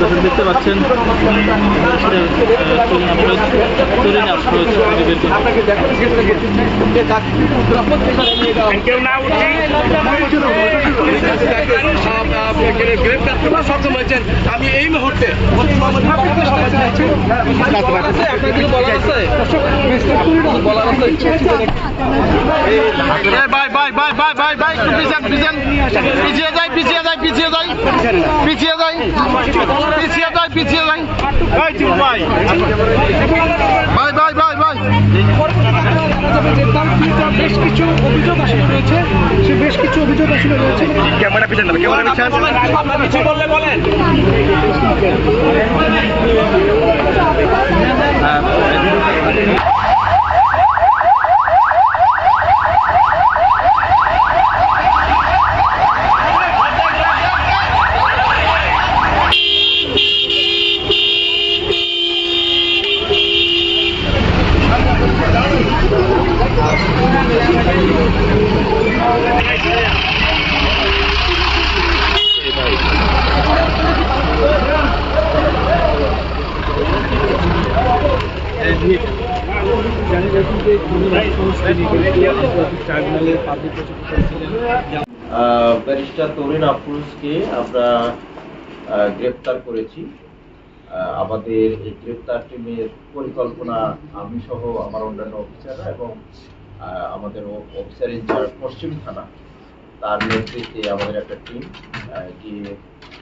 দর্শক দেখতে পাচ্ছেন আমি এই মুহূর্তে পিছিয়ে যাই পিছিয়ে যাই পিছিয়ে যাই পিছিয়ে যাই পিছিয়ে যাই পিছিয়ে যাই। ভাই। ভাই ভাই ভাই ভাই। বেশ কিছু অভিযোগ আসলে রয়েছে। সে বেশ কিছু অভিযোগ আসলে রয়েছে। ক্যামেরা পিছন দেবে ক্যামেরা পিছন কিছু বললে বলেন ব্যারিস্টার তরুণ আফরোজকে আমরা গ্রেপ্তার করেছি। আমাদের এই গ্রেপ্তার টিমের পরিকল্পনা আমি সহ আমার অন্যান্য অফিসাররা এবং আমাদের অফিসার ইনচার্জ পশ্চিম থানা তার নেতৃত্বে আমাদের একটা টিম গিয়ে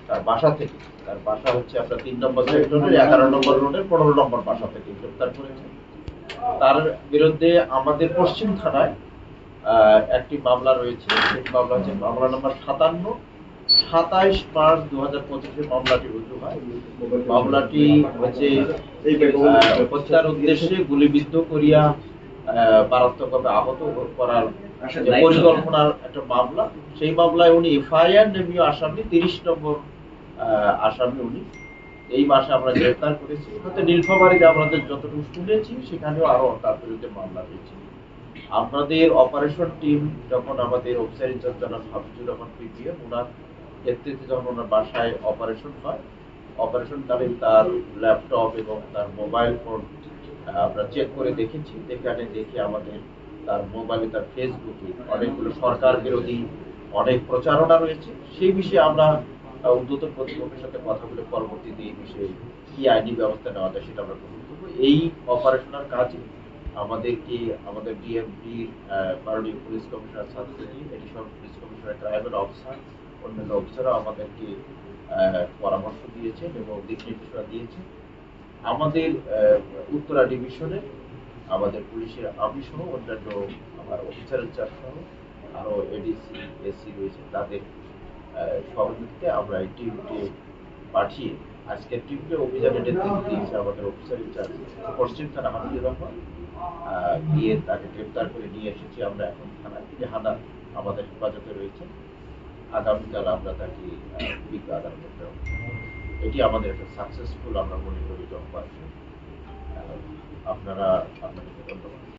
তার বাসা থেকে তার বাসা হচ্ছে আপনার তিন নম্বর সেক্টরের এগারো নম্বর রোডের পনেরো নম্বর বাসা থেকে গ্রেপ্তার করেছে। তার বিরুদ্ধে আমাদের পশ্চিম থানায় একটি মামলা রয়েছে সেই মামলা হচ্ছে মামলা নম্বর সাতান্ন সাতাইশ মার্চ দু হাজার পঁচিশে মামলাটি রুজু হয়। মামলাটি হচ্ছে হত্যার উদ্দেশ্যে গুলিবিদ্ধ করিয়া মারাত্মকভাবে আহত করার পরিকল্পনার একটা মামলা সেই মামলায় উনি এফআইআর নেমীয় আসামি তিরিশ নম্বর আসামি উনি। এই মাসে আমরা গ্রেফতার করেছি। হয়তো নীলফামারীতে আমাদের যতটুকু শুনেছি সেখানেও আরও তার বিরুদ্ধে মামলা হয়েছে। আপনাদের অপারেশন টিম যখন আমাদের অফিসার ইনচার্জ জনাব হাফিজুর রহমান পিপিএম ওনার নেতৃত্বে যখন ওনার বাসায় অপারেশন হয় অপারেশনকালীন তার ল্যাপটপ এবং তার মোবাইল ফোন আমরা চেক করে দেখেছি। সেখানে দেখে আমাদের তার মোবাইলে তার ফেসবুকে অনেকগুলো সরকার বিরোধী অনেক প্রচারণা রয়েছে। সেই বিষয়ে আমরা ঊর্ধ্বতন কর্তৃপক্ষের সাথে কথা বলে পরবর্তীতে এই বিষয়ে কি আইনি ব্যবস্থা নেওয়া যায় সেটা আমরা গ্রহণ করব। এই অপারেশনাল কাজে আমাদেরকে, আমাদের ডিএমপি মাননীয় পুলিশ কমিশনার ছাত্রী additional police commissioner tribal officer অন্যান্য অফিসাররা আমাদেরকে পরামর্শ দিয়েছেন এবং দিক নির্দেশনা দিয়েছেন। আমাদের উত্তরা ডিভিশনে আমাদের পুলিশের আমি সহ অন্যান্য আমার অফিসার ইনচার্জ সহ আরও এডিসি এসসি রয়েছে তাদের আহ, সহযোগিতায় আমরা এই টিমকে পাঠিয়ে আজকের টিমকে অভিযানের নেতৃত্ব দিয়েছে আমাদের অফিসার ইনচার্জ পশ্চিম থানা হাফিজুর রহমান। গিয়ে তাকে গ্রেপ্তার করে নিয়ে এসেছি আমরা এখন থানায়। তিনি হানা আমাদের হেফাজতে রয়েছে আগামীকাল আমরা তাকে বিজ্ঞ আদালতে এটি আমাদের একটা সাকসেসফুল আমরা মনে করি অপারেশন আপনারা আপনাদেরকে ধন্যবাদ।